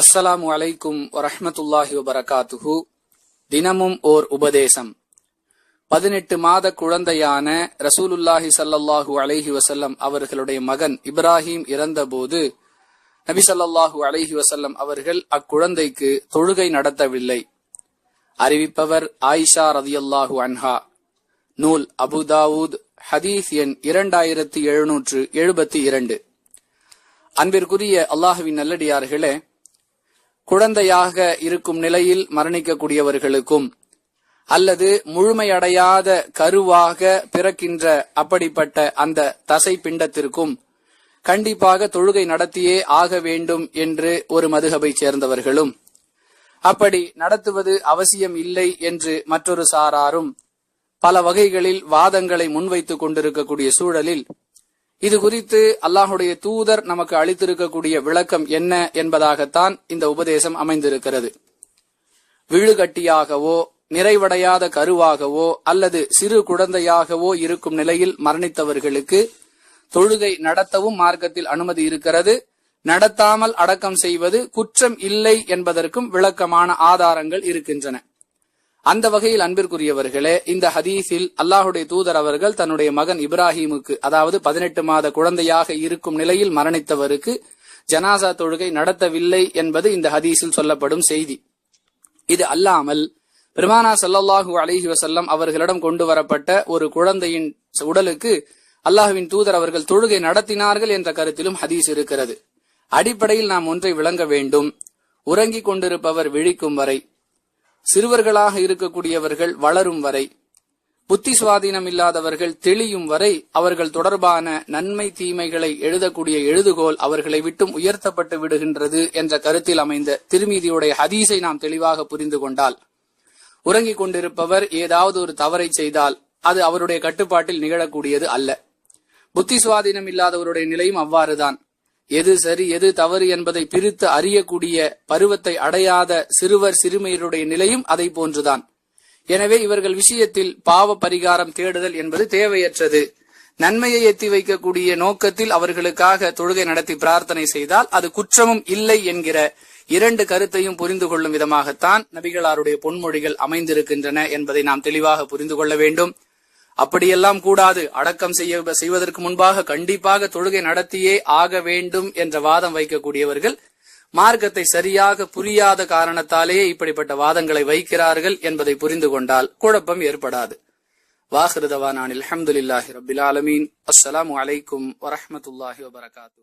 அஸ்ஸலாம் அலைக்கும் வரஹமத்துல்லாஹி வபரகாத்துஹு. தினமும் ஓர் உபதேசம். பதினெட்டு மாத குழந்தையான ரசூலுல்லாஹி சல்லல்லாஹு அலைஹி வசல்லம் அவர்களுடைய மகன் இப்ராஹிம் இறந்தபோது நபி ஸல்லல்லாஹு அலைஹி வசல்லம் அவர்கள் அக்குழந்தைக்கு தொழுகை நடத்தவில்லை. அறிவிப்பவர் ஆயிஷா ரதியல்லாஹு அன்ஹா. நூல் அபு தாவூத் ஹதீஸ் எண் இரண்டாயிரத்தி எழுநூற்று எழுபத்தி இரண்டு. அன்பிற்குரிய அல்லாஹுவின் நல்லடியார்களே குழந்தையாக இருக்கும் நிலையில் மரணிக்கக்கூடியவர்களுக்கும் அல்லது முழுமையடையாத கருவாக பிறக்கின்ற அப்படிப்பட்ட அந்த தசை பிண்டத்திற்கும் கண்டிப்பாக தொழுகை நடத்தியே ஆக வேண்டும் என்று ஒரு மதுகபை சேர்ந்தவர்களும் அப்படி நடத்துவது அவசியம் இல்லை என்று மற்றொரு சாராரும் பல வகைகளில் வாதங்களை முன்வைத்துக் கொண்டிருக்கக்கூடிய சூழலில் இது குறித்து அல்லாஹுடைய தூதர் நமக்கு அளித்திருக்கக்கூடிய விளக்கம் என்ன என்பதாகத்தான் இந்த உபதேசம் அமைந்திருக்கிறது. விழுகட்டியாகவோ நிறைவடையாத கருவாகவோ அல்லது சிறு குழந்தையாகவோ இருக்கும் நிலையில் மரணித்தவர்களுக்கு தொழுகை நடத்தவும் மார்க்கத்தில் அனுமதி இருக்கிறது. நடத்தாமல் அடக்கம் செய்வது குற்றம் இல்லை என்பதற்கும் விளக்கமான ஆதாரங்கள் இருக்கின்றன. அந்த வகையில் அன்பிற்குரியவர்களே இந்த ஹதீஸில் அல்லாஹுடைய தூதர் அவர்கள் தன்னுடைய மகன் இப்ராஹிமுக்கு அதாவது பதினெட்டு மாத குழந்தையாக இருக்கும் நிலையில் மரணித்தவருக்கு ஜனாசா தொழுகை நடத்தவில்லை என்பது இந்த ஹதீஸில் சொல்லப்படும் செய்தி. இது அல்லாமல் பெருமானா சல்லல்லாஹு அலிஹி வசல்லம் அவர்களிடம் கொண்டு வரப்பட்ட ஒரு குழந்தையின் உடலுக்கு அல்லாஹுவின் தூதர் அவர்கள் தொழுகை நடத்தினார்கள் என்ற கருத்திலும் ஹதீஸ் இருக்கிறது. அடிப்படையில் நாம் ஒன்றை விளங்க வேண்டும். உறங்கிக் கொண்டிருப்பவர் விழிக்கும் வரை சிறுவர்களாக இருக்கக்கூடியவர்கள் வளரும் வரை புத்தி சுவாதீனம் இல்லாதவர்கள் தெளியும் வரை அவர்கள் தொடர்பான நன்மை தீமைகளை எழுதக்கூடிய எழுதுகோல் அவர்களை விட்டும் உயர்த்தப்பட்டு விடுகின்றது என்ற கருத்தில் அமைந்த திருமீதியுடைய ஹதீஸை நாம் தெளிவாக புரிந்து கொண்டால் உறங்கிக் கொண்டிருப்பவர் ஏதாவது ஒரு தவறை செய்தால் அது அவருடைய கட்டுப்பாட்டில் நிகழக்கூடியது அல்ல. புத்தி சுவாதீனம் இல்லாதவருடைய நிலையும் அவ்வாறுதான். எது சரி எது தவறு என்பதை பிரித்து அறியக்கூடிய பருவத்தை அடையாத சிறுவர் சிறுமியருடைய நிலையும் அதை போன்றுதான். எனவே இவர்கள் விஷயத்தில் பாவ பரிகாரம் தேடுதல் என்பது தேவையற்றது. நன்மையை எத்தி வைக்கக்கூடிய நோக்கத்தில் அவர்களுக்காக தொழுகை நடத்தி பிரார்த்தனை செய்தால் அது குற்றமும் இல்லை என்கிற இரண்டு கருத்தையும் புரிந்து கொள்ளும் விதமாகத்தான் நபிகளாருடைய பொன்மொழிகள் அமைந்திருக்கின்றன என்பதை நாம் தெளிவாக புரிந்து கொள்ள வேண்டும். அப்படியெல்லாம் கூடாது. அடக்கம் செய்ய செய்வதற்கு முன்பாக கண்டிப்பாக தொழுகை நடத்தியே ஆக வேண்டும் என்ற வாதம் வைக்கக்கூடியவர்கள் மார்க்கத்தை சரியாக புரியாத காரணத்தாலேயே இப்படிப்பட்ட வாதங்களை வைக்கிறார்கள் என்பதை புரிந்து கொண்டால் குழப்பம் ஏற்படாது. வாஹிருதவானான் அலமதுல்லாஹி ரபில் ஆலமீன். அஸ்லாம் அலைக்கும் வரமத்துல்லாஹி வபரகாத்து